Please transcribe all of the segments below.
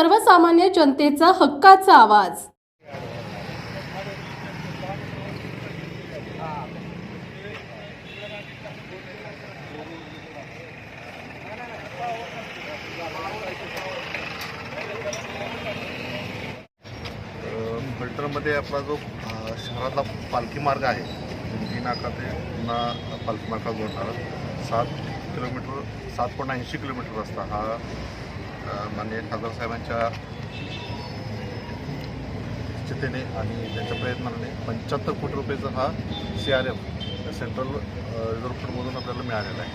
सर्वसामान्य जनतेचा हक्काचा आवाज. फिल्टरमध्ये आपला जो शहरातला पालखी मार्ग आहे जिंकी नाका ते पुन्हा पालखी मार्गा जोडणारा सात किलोमीटर सात पॉईंट ऐंशी किलोमीटर रस्ता हा माननीय खासदार साहेबांच्या निश्चितेने आणि त्यांच्या प्रयत्नाने पंच्याहत्तर कोटी रुपयेचा हा C R F central reserve फंडमधून आपल्याला मिळालेला आहे.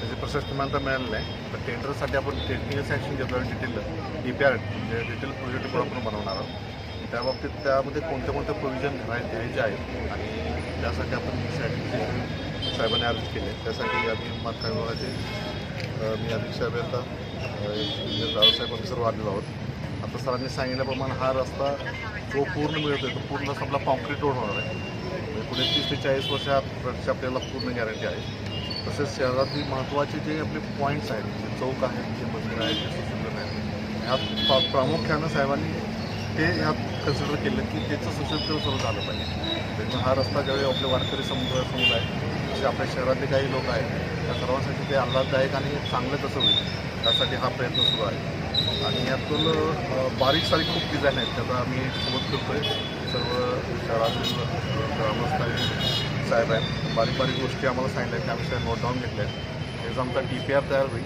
त्याचे प्रशस्त मानता मिळालेलं आहे. तर टेंडरसाठी आपण टेक्निकल सँक्शन घेतलं डिटेल डी पी आर म्हणजे डिटेल प्रोजेक्ट पण आपण बनवणार आहोत. त्या बाबतीत त्यामध्ये कोणते कोणते प्रोव्हिजन घ्यायचे आहेत आणि त्यासाठी आपण साहेबांनी अर्ज केले. त्यासाठी आम्ही मात्र विभागाचे मी अधीक्षक साहेब दादासाहेब रावसाहेब आम्ही सर्व आलेलो आहोत. आता सरांनी सांगितल्याप्रमाणे हा रस्ता जो पूर्ण मिळतोय तो पूर्ण आपला कॉन्क्रीट रोड होणार आहे. म्हणजे पुढे तीस ते चाळीस वर्षाची आपल्याला पूर्ण गॅरंटी आहे. तसेच शहरातली महत्त्वाचे जे आपले पॉईंट्स आहेत जे चौक आहेत जे मंदिर आहेत जे सुशोभन आहेत ह्यात प्रा प्रामुख्यानं साहेबांनी ते ह्यात कन्सिडर केलं की त्याचं सुशोभीकरण सुरू झालं पाहिजे. त्यामुळे हा रस्ता ज्यावेळी आपले वारकरी समुदाय समुदाय जे आपल्या शहरातले काही लोक आहेत त्या सर्वांसाठी ते आल्हाददायक आणि चांगलं कसं होईल. त्यासाठी हा प्रयत्न सुरू आहे. आणि यातून बारीक सारीक खूप डिझाईन आहेत. त्याचा आम्ही सोबत करतो आहे सर्व शहरातील ग्रामस्थ साहेब आहेत. बारीक बारीक गोष्टी आम्हाला सांगितल्या त्या आम्ही नोट डाऊन घेतल्या आहेत. त्याचा आमचा डी पी आर तयार होईल.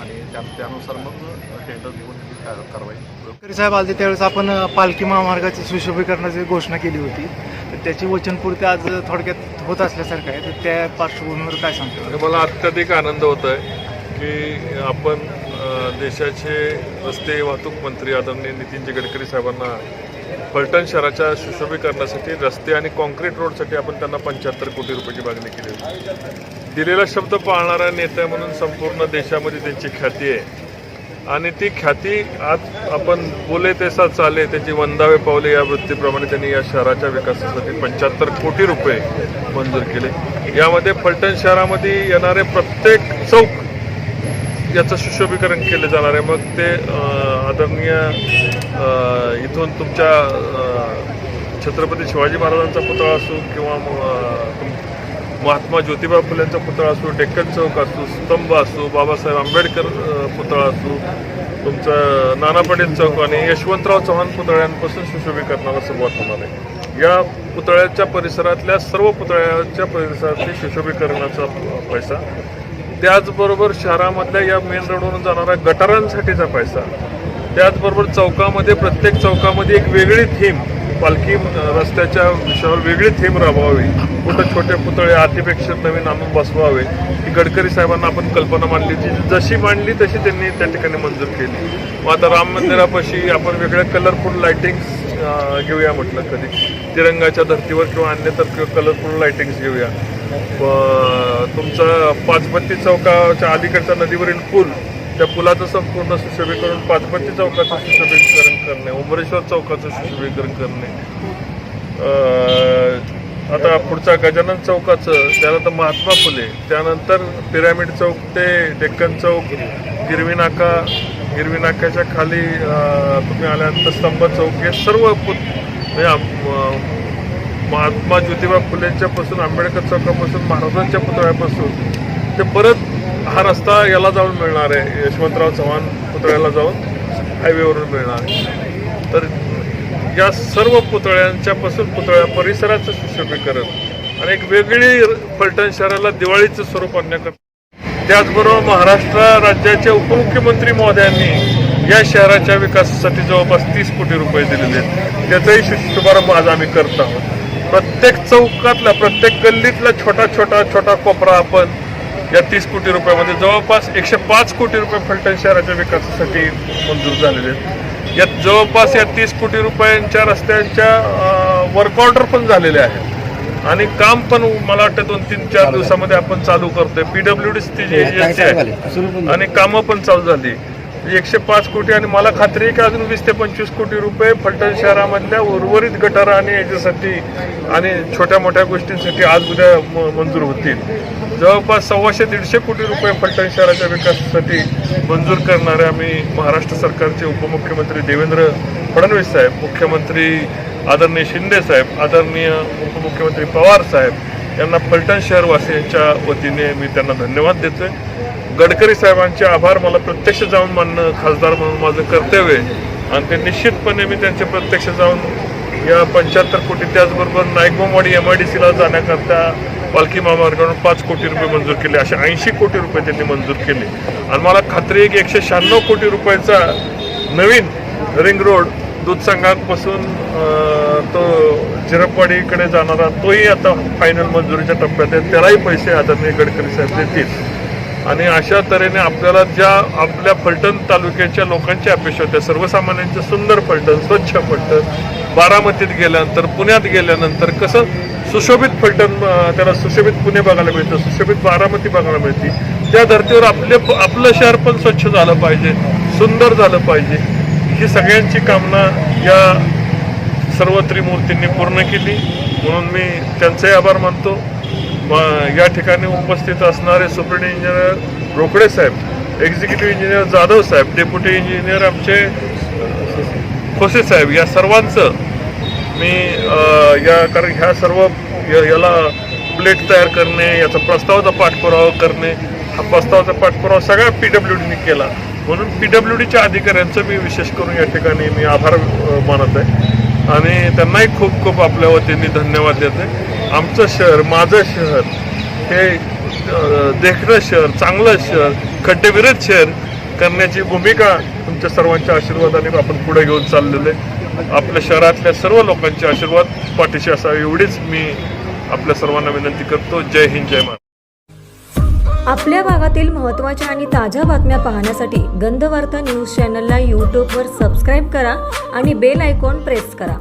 आणि त्या त्यानुसार मग टेंडर घेऊन कारवाई साहेब आलते त्यावेळेस आपण पालखी महामार्गाची सुशोभीकरणाची घोषणा केली होती. तर त्याची वचनपूर्ती आज थोडक्यात होत असल्यासारखं आहे. तर त्या पार्श्वभूमीवर काय सांगतो मला अत्यधिक आनंद होत आहे की आपण देशाचे रस्ते वाहतूक मंत्री आदरणीय नितीनजी गडकरी साहेबांना फलटण शहराच्या सुशोभीकरणासाठी रस्ते आणि कॉन्क्रीट रोडसाठी आपण त्यांना पंच्याहत्तर कोटी रुपयाची मागणी केली होती. दिलेला शब्द पाळणारा नेता म्हणून संपूर्ण देशामध्ये त्यांची ख्याती आहे. आणि ती ख्याती आज आपण बोले तसा चाले त्याची वंदावे पावले या वृत्तीप्रमाणे त्यांनी या शहराच्या विकासासाठी पंच्याहत्तर कोटी रुपये मंजूर केले. यामध्ये फलटण शहरामध्ये येणारे प्रत्येक चौक याचं सुशोभीकरण केले जाणार आहे. मग ते आदरणीय इथून तुमच्या छत्रपती शिवाजी महाराजांचा पुतळा असो किंवा तुम- महात्मा ज्योतिबा फुलेंचा पुतळा असो डेक्कन चौक असो स्तंभ असो बाबासाहेब आंबेडकर पुतळा असो तुमचं नाना पटेल चौक आणि यशवंतराव चव्हाण पुतळ्यांपासून सुशोभीकरणाला सुरुवात होणार आहे. या पुतळ्याच्या परिसरातल्या सर्व पुतळ्याच्या परिसरातील सुशोभीकरणाचा पैसा त्याचबरोबर शहरामधल्या या मेन रोडवरून जाणाऱ्या गटारांसाठीचा पैसा त्याचबरोबर चौकामध्ये प्रत्येक चौकामध्ये एक वेगळी थीम पालखी रस्त्याच्या विषयावर वेगळी थीम राबवावी. कुठं छोटे पुतळे अतिपेक्षा नवीन आणून बसवावे. ही गडकरी साहेबांना आपण कल्पना मांडली जी जशी मांडली तशी त्यांनी त्या ठिकाणी मंजूर केली. मग आता राम मंदिरापाशी आपण वेगळ्या कलरफुल लायटिंग्स घेऊया म्हटलं कधी. तिरंगाच्या धर्तीवर किंवा अन्यतर कलरफुल लायटिंग्स घेऊया. प- तुमचा पाचपत्ती चौकाच्या अलीकडच्या नदीवरील पूल त्या पुलाचं संपूर्ण सुशोभीकरण पाचपत्ती चौकाचं सुशोभीकरण करणे उमरेश्वर चौकाचं सुशोभीकरण करणे. आता पुढचा गजानन चौकाचं त्यानंतर महात्मा फुले त्यानंतर पिरामिड चौक ते डेक्कन चौक गिरवी नाका गिरवी नाक्याच्या खाली तुम्ही आल्यानंतर स्तंभ चौक हे सर्व पुत म्हणजे महात्मा ज्योतिबा फुलेंच्यापासून आंबेडकर चौकापासून महाराजांच्या पुतळ्यापासून ते परत हा रस्ता याला जाऊन मिळणार आहे. यशवंतराव चव्हाण पुतळ्याला जाऊन हायवेवरून मिळणार आहे. तर या सर्व पुतळ्यांच्यापासून पुतळ्या परिसराचं सुशोभीकरण आणि एक वेगळी फलटण शहराला दिवाळीचं स्वरूप आणण्याकरता त्याचबरोबर महाराष्ट्र राज्याचे उपमुख्यमंत्री महोदयांनी या शहराच्या विकासासाठी जवळपास तीस कोटी रुपये दिलेले आहेत. त्याचाही शुभारंभ आज आम्ही करत आहोत. प्रत्येक चौकातला प्रत्येक गल्लीतला छोटा छोटा छोटा कोपरा आपण या तीस कोटी रुपयामध्ये जवळपास एकशे पाच कोटी रुपये फलटण शहराच्या विकासासाठी मंजूर झालेले आहेत. यात जवळपास या तीस कोटी रुपयांच्या रस्त्यांच्या वर्क ऑर्डर पण झालेले आहेत. आणि काम पण मला वाटतं दोन तीन चार दिवसामध्ये आपण चालू करतोय. पीडब्ल्यू डी जी एजन्सी आहे. आणि कामं पण चालू झाली. एकशे पाच कोटी आणि मला खात्री आहे की अजून वीस ते पंचवीस कोटी रुपये फलटण शहरामधल्या उर्वरित गटार आणि याच्यासाठी आणि छोट्या मोठ्या गोष्टींसाठी आज उद्या म- मंजूर होतील. जवळपास सव्वाशे दीडशे कोटी रुपये फलटण शहराच्या विकासासाठी मंजूर करणारे आम्ही महाराष्ट्र सरकारचे उपमुख्यमंत्री देवेंद्र फडणवीस साहेब मुख्यमंत्री आदरणीय शिंदे साहेब आदरणीय उपमुख्यमंत्री पवार साहेब यांना फलटण शहरवासियांच्या वतीने मी त्यांना धन्यवाद देतोय. गडकरी साहेबांचे आभार. मला प्रत्यक्ष जाऊन मानणं खासदार म्हणून माझं कर्तव्य आहे. आणि ते निश्चितपणे मी त्यांचे प्रत्यक्ष जाऊन या पंच्याहत्तर कोटी त्याचबरोबर नायकोमवाडी एम आय डी सीला जाण्याकरता पालखी महामार्गावरून पाच कोटी रुपये मंजूर केले असे ऐंशी कोटी रुपये त्यांनी मंजूर केले. आणि मला खात्री आहे की एकशे शहाण्णव कोटी रुपयाचा नवीन रिंग रोड दूधसंघापासून तो झिरपवाडीकडे जाणारा तोही आता फायनल मंजुरीच्या टप्प्यात आहे. त्यालाही पैसे आदरणीय गडकरी साहेब देतील. आणि अशा तऱ्हेने आपल्याला ज्या आपल्या फलटण तालुक्याच्या लोकांची अपेक्षा होत्या सर्वसामान्यांचं सुंदर फलटण स्वच्छ फलटण बारामतीत गेल्यानंतर पुण्यात गेल्यानंतर कसं सुशोभित फलटण त्याला सुशोभित पुणे बघायला मिळतं सुशोभित बारामती बघायला मिळते. त्या धर्तीवर आपले आपलं शहर पण स्वच्छ झालं पाहिजे सुंदर झालं पाहिजे. ही सगळ्यांची कामना या सर्व त्रिमूर्तींनी पूर्ण केली. म्हणून मी त्यांचाही आभार मानतो. मग या ठिकाणी उपस्थित असणारे सुप्रिंट इंजिनियर रोकडे साहेब एक्झिक्युटिव्ह इंजिनियर जाधव साहेब डेप्युटी इंजिनियर आमचे खोसे साहेब या सर्वांचं मी या कारण ह्या सर्व याला प्लेट तयार करणे याचा प्रस्तावाचा पाठपुरावा करणे हा प्रस्तावाचा पाठपुरावा सगळ्या पी डब्ल्यू डीने केला. म्हणून पी डब्ल्यू डीच्या अधिकाऱ्यांचं मी विशेष करून या ठिकाणी मी आभार मानत आहे. आणि त्यांनाही खूप खूप आपल्या वतीने धन्यवाद देते आमचं शहर माझं शहर हे देखणं शहर चांगलं शहर खड्डेविरत शहर करण्याची भूमिका तुमच्या सर्वांच्या आशीर्वादाने आपण पुढे घेऊन चाललेलो आहे. आपल्या शहरातल्या सर्व लोकांचे आशीर्वाद पाठीशी असावे एवढीच मी आपल्या सर्वांना विनंती करतो. जय हिंद जय महाराज आपल्या भागातील महत्त्वाच्या आणि ताज्या बातम्या पाहण्यासाठी गंधवार्ता न्यूज चॅनलला यूट्यूबवर सबस्क्राईब करा आणि बेल आयकॉन प्रेस करा.